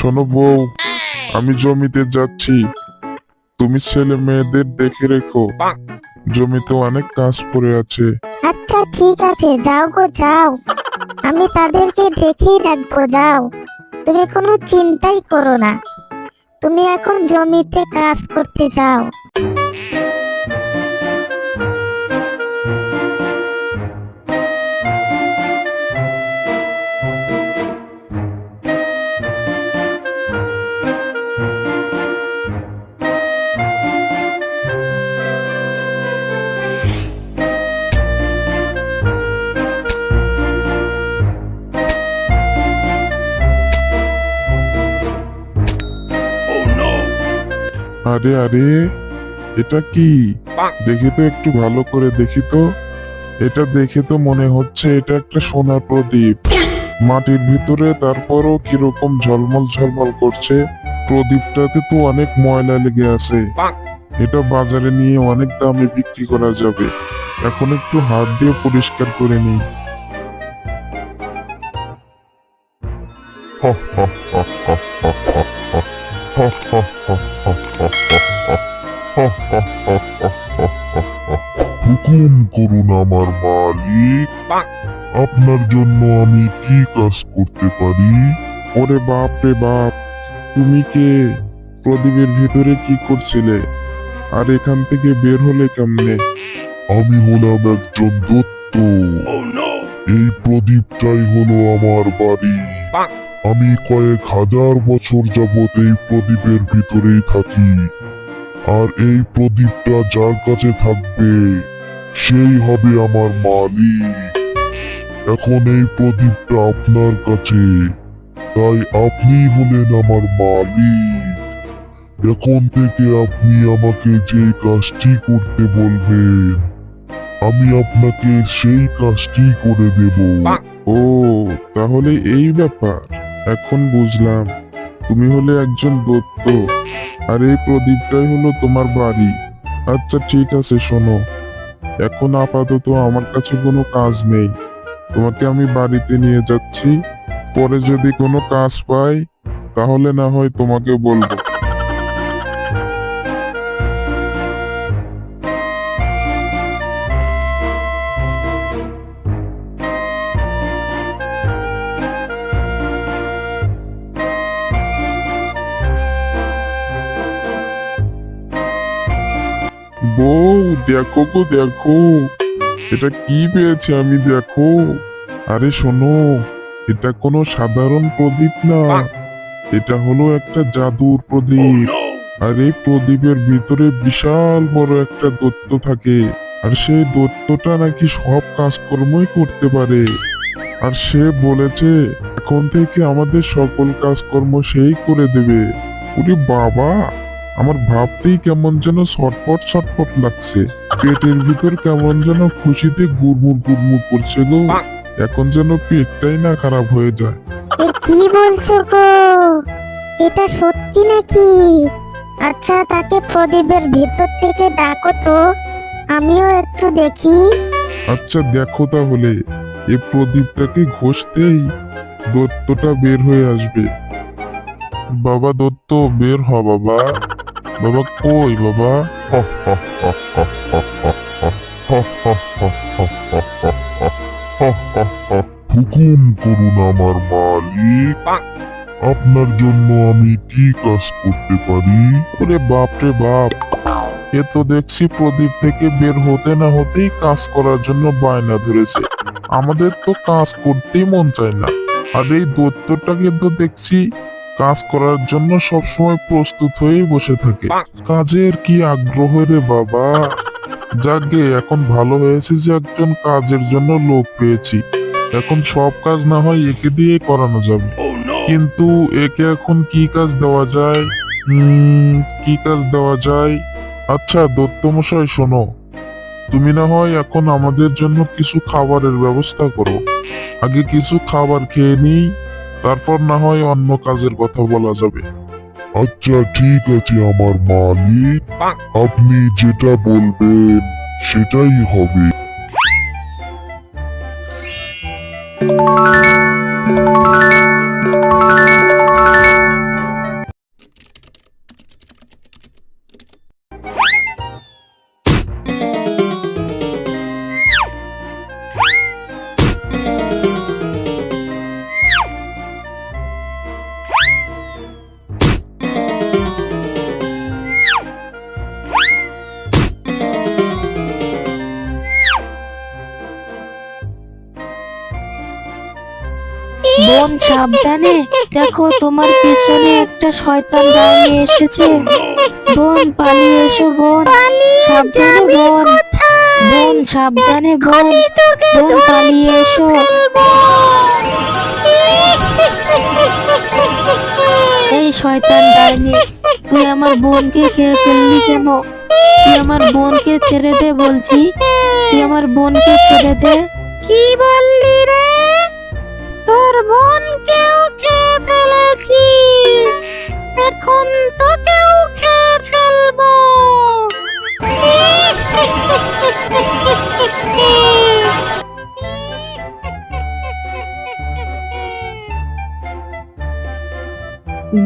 শোনো বউ, আমি জমিতে যাচ্ছি। তুমি ছেলে মেয়েদের দেখে রেখো। জমিতে অনেক কাজ পড়ে আছে। আচ্ছা ঠিক আছে, যাও গো, যাও। আমি তাদেরকে দেখেই রাখব, যাও। তুমি কোনো চিন্তাই করো না। তুমি এখন জমিতে কাজ করতে যাও। আরে আরে এটা কি দেখি তো একটু ভালো করে দেখি তো এটা দেখে তো মনে হচ্ছে এটা একটা সোনার প্রদীপ মাটির ভিতরে তারপরও কীরকম ঝলমল ঝলমল করছে প্রদীপটাতে তো অনেক ময়লা লেগে আছে এটা বাজারে নিয়ে অনেক দামে বিক্রি করা যাবে এখন একটু হাত দিয়ে পরিষ্কার করে নিই হুকুম করুন আমার মালিক। আপনার জন্য আমি কি কাজ করতে পারি? ওরে বাপ রে বাপ তুমি কে? প্রদীপের ভিতরে কি করছিলে? আর এখান থেকে বের হলে কেমনে? আমি হলাম একজন দত্ত। এই প্রদীপটাই হলো আমার বাড়ি। আমি কয়েক হাজার বছর যাবত এই প্রদীপের ভিতরেই থাকি। আর এই প্রদীপটা যার কাছে থাকবে, সেই হবে আমার মালিক। এখন এই প্রদীপটা আপনার কাছে, তাই আপনি হলেন আমার মালিক। এখন থেকে আপনি আমাকে যে কাজটি করতে বলবেন, আমি আপনাকে সেই কাজটি করে দেব। ও, তাহলে এই ব্যাপার। এখন বুঝলাম। তুমি হলে একজন দত্ত। আর এই প্রদীপটাই হলো তোমার বাড়ি। আচ্ছা ঠিক আছে, শোনো। এখন আপাতত আমার কাছে কোনো কাজ নেই। তোমাকে আমি বাড়িতে নিয়ে যাচ্ছি। পরে যদি কোনো কাজ পাই, তাহলে না হয় তোমাকে বলব। দেখো গো, দেখো। এটা কি পেয়েছি আমি, দেখো। আরে শোনো, এটা কোনো সাধারণ প্রদীপ না। এটা হলো একটা জাদুর প্রদীপ। আর এই প্রদীপের ভিতরে বিশাল বড় একটা দত্ত থাকে। আর সেই দত্তটা নাকি সব কাজকর্মই করতে পারে। আর সে বলেছে, এখন থেকে আমাদের সকল কাজকর্ম সেই করে দেবে। ওরে বাবা, আমার ভাবতেই কেমন যেন ছটপট ছটপট লাগছে। পেটের ভিতর কেমন যেন খুশিতে গুড়মুড় গুড়মুড় করছে গো। এখন যেন পেটটাই না খারাপ হয়ে যায়। এ কি বলছো গো? এটা সত্যি নাকি? আচ্ছা তাকে প্রদীপের ভিতর থেকে ডাকো তো। আমিও একটু দেখি। আচ্ছা দেখো তাহলে। এই প্রদীপটাকে ঘষতেই দত্তটা বের হয়ে আসবে। বাবা দত্ত বের হ বাবা। বাবা কই বাবা? হুকুম করুন আমার মালিক। আপনার জন্য আমি কি কাজ করতে পারি? ওরে বাপ রে বাপ এ তো দেখছি প্রদীপ থেকে বের হতে না হতেই কাজ করার জন্য বায়না ধরেছে। আমাদের তো কাজ করতেই মন চায় না। আর এই দত্তটাকে তো দেখছি কাজ করার জন্য সবসময় প্রস্তুত হয়েই বসে থাকে। কাজের কি আগ্রহ রে বাবা? যাকে এখন ভালো হয়েছে যে একজন কাজের জন্য লোক পেয়েছি। এখন সব কাজ না হয় একে দিয়ে করানো যাবে। কিন্তু একে এখন কি কাজ দেওয়া যায়? কি কাজ দেওয়া যায়? আচ্ছা দত্ত মশাই শোনো। তুমি না হয় এখন আমাদের জন্য কিছু খাবারের ব্যবস্থা করো। আগে কিছু খাবার খেয়ে নিই তারপর না হয় অন্য কাজের কথা বলা যাবে। আচ্ছা ঠিক আছে আমার মালিক। আপনি যেটা বলবেন সেটাই হবে। বোন সাবধানে। দেখো তোমার পিছনে একটা শয়তান দাঁড়িয়ে এসেছে। বোন পালিয়ে এসো বোন। সাবধানে বোন। বোন সাবধানে বোন। বোন পালিয়ে এসো। এই শয়তান ডাইনি তুই আমার বোনকে খেয়ে ফেললি কেন? তুই আমার বোনকে ছেড়ে দে বলছি। তুই আমার বোনকে ছেড়ে দে। কি বললি?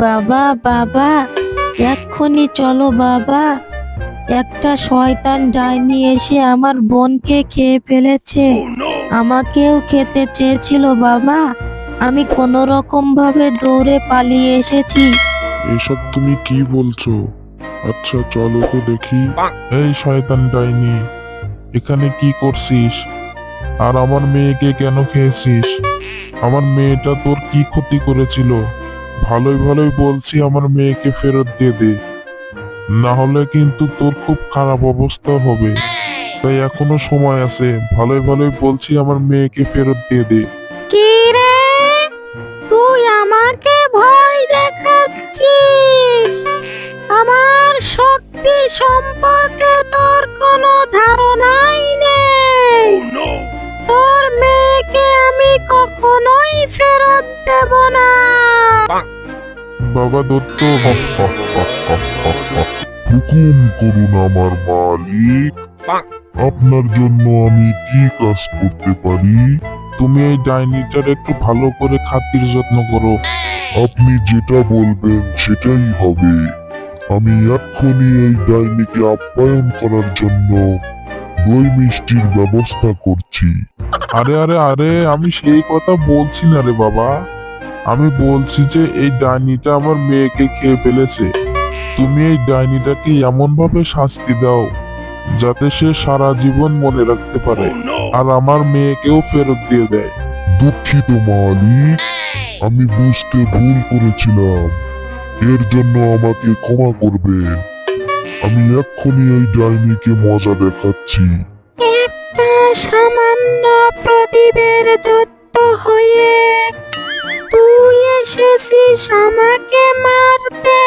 বাবা বাবা এক্ষুনি চলো বাবা। একটা শয়তান ডাইনি এসে আমার বোনকে খেয়ে ফেলেছে। আমাকেও খেতে চেয়েছিল বাবা। আমি কোনো রকম ভাবে দৌড়ে পালিয়ে এসেছি। এসব তুমি কি বলছো? আচ্ছা চলো তো দেখি। এই শয়তান ডাইনি এখানে কি করছিস? আর আমার মেয়েকে কেন খেয়েছিস? আমার মেয়েটা তোর কি ক্ষতি করেছিল? ভালোই ভালোই বলছি আমার মেয়েকে ফেরত দিয়ে দে। না হলে কিন্তু তোর খুব খারাপ অবস্থা হবে। তাই এখনও সময় আছে। ভালোই ভালোই বলছি আমার মেয়েকে ফেরত দিয়ে দে। কি রে? তুই আমাকে ভয় দেখাচ্ছিস? আমার শক্তি সম্পর্কে তোর কোনো ধারণাই নেই। তোর মেয়েকে আমি কখনোই ফেরত দেব না। বাবা দত্ত হুকুম করুন আমার মালিক। আপনার জন্য আমি কি কাজ করতে পারি? তুমি এই ডাইনিটার একটু ভালো করে খাতির যত্ন করো। আপনি যেটা বলবেন সেটাই হবে। আমি এক্ষুনি এই ডাইনিকে আপ্যায়ন করার জন্য দই মিষ্টির ব্যবস্থা করছি। আরে আরে আরে আমি সেই কথা বলছি না রে বাবা। আমি বলছি যে এই ডাইনিটা আমার মেয়েকে খেয়ে ফেলেছে। তুমি এই ডাইনিটাকে এমন ভাবে শাস্তি দাও যাতে সে সারা জীবন মনে রাখতে পারে আর আমার মেয়েকেও ফেরত দিয়ে দেয়। দুঃখিত মালিক আমি বুঝতে ভুল করেছিলাম। এর জন্য আমাকে ক্ষমা করবেন। আমি এক্ষুনি এই ডাইনিকে মজা দেখাচ্ছি। একটা সামান্য প্রদীপের দত্ত হয়ে তুই এসেছিস আমাকে মারতে।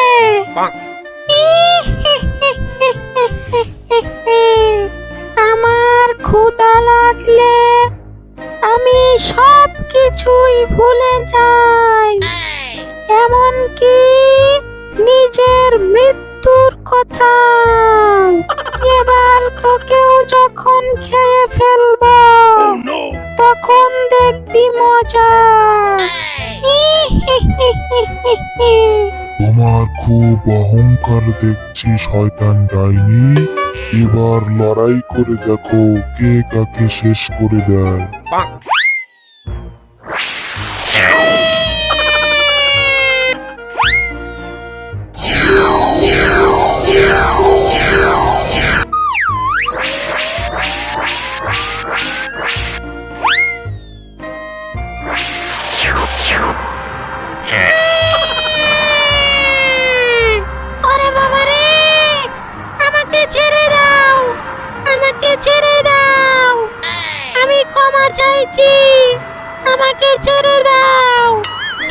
আমার ক্ষুধা লাগলে আমি সব কিছুই ভুলে যাই। এমনকি নিজের মৃত্যুর কথা। এবার তোকেও যখন খেয়ে ফেলব তখন দেখবি মজা। তোমার খুব অহংকার দেখছি শয়তান ডাইনি। এবার লড়াই করে দেখো কে কাকে শেষ করে দেয়।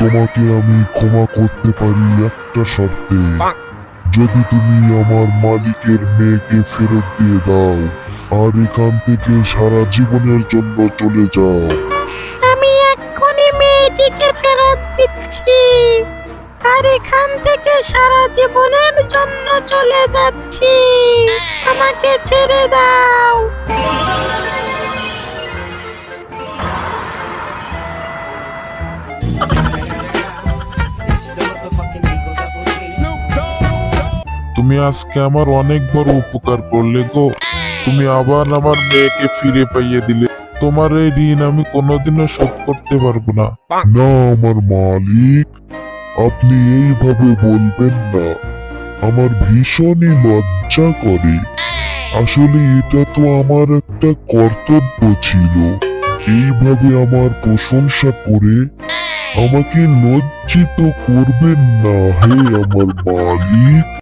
তোমাকে আমি ক্ষমা করতে পারি একটা শর্তে। যদি তুমি আমার মালিকের মেয়েকে ফেরত দিয়ে দাও, আর এখান থেকে সারা জীবনের জন্য চলে যাও। আমি এক্ষুনি মেয়েটিকে ফেরত দিচ্ছি। আর এখান থেকে সারা জীবনের জন্য চলে যাচ্ছি। আমাকে ছেড়ে দাও। তুমি আজকে আমার অনেক বড় উপকার করলে গো। তুমি আবার আমার মেয়েকে ফিরে পাইয়ে দিলে। তোমার এই ঋণ আমি কোনোদিনও শোধ করতে পারব না। না, আমার মালিক, আপনি এইভাবে বলবেন না। আমার ভীষণই লজ্জা করে। আসলে এটা তো আমার একটা কর্তব্য ছিল। এইভাবে আমার প্রশংসা করে আমাকে লজ্জিত করবেন না, হে আমার মালিক।